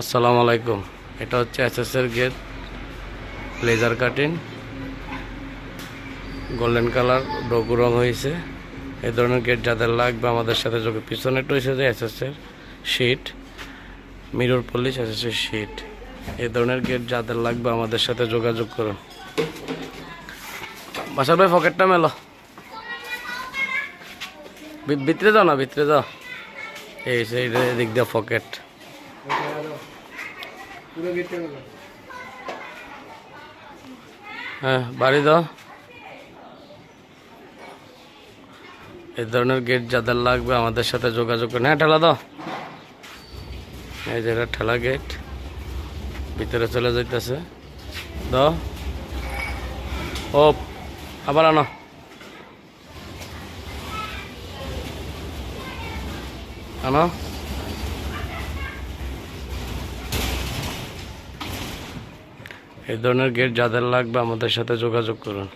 আসসালামু আলাইকুম। এটা হচ্ছে এসএসের gate, laser cutting. Golden colour ডগু রং হয়েছে। এ ধরনের গেট যাদের লাগবে আমাদের সাথে যোগে পিছনে রয়েছে যে এসএসের শিট মিরর পলিশ এসএসের শিট এ ধরনের গেট যাদের লাগবে আমাদের সাথে যোগাযোগ করুন। বাসার ভাই পকেটটা মেলো। ভিতরে যাও না, ভিতরে যাও। এই সেই দিক দিয়ে পকেট। হ্যাঁ বাড়ি দাও এই ধরনের গেট যাদের লাগবে আমাদের সাথে যোগাযোগ করুন। হ্যাঁ ঠেলা দাও। এই যে ঠেলা গেট ভিতরে চলে যাইতেছে। দাও। ও, আবার আনো। আনো। এই ধরনের গেট যাদের লাগবে আমাদের সাথে যোগাযোগ করুন।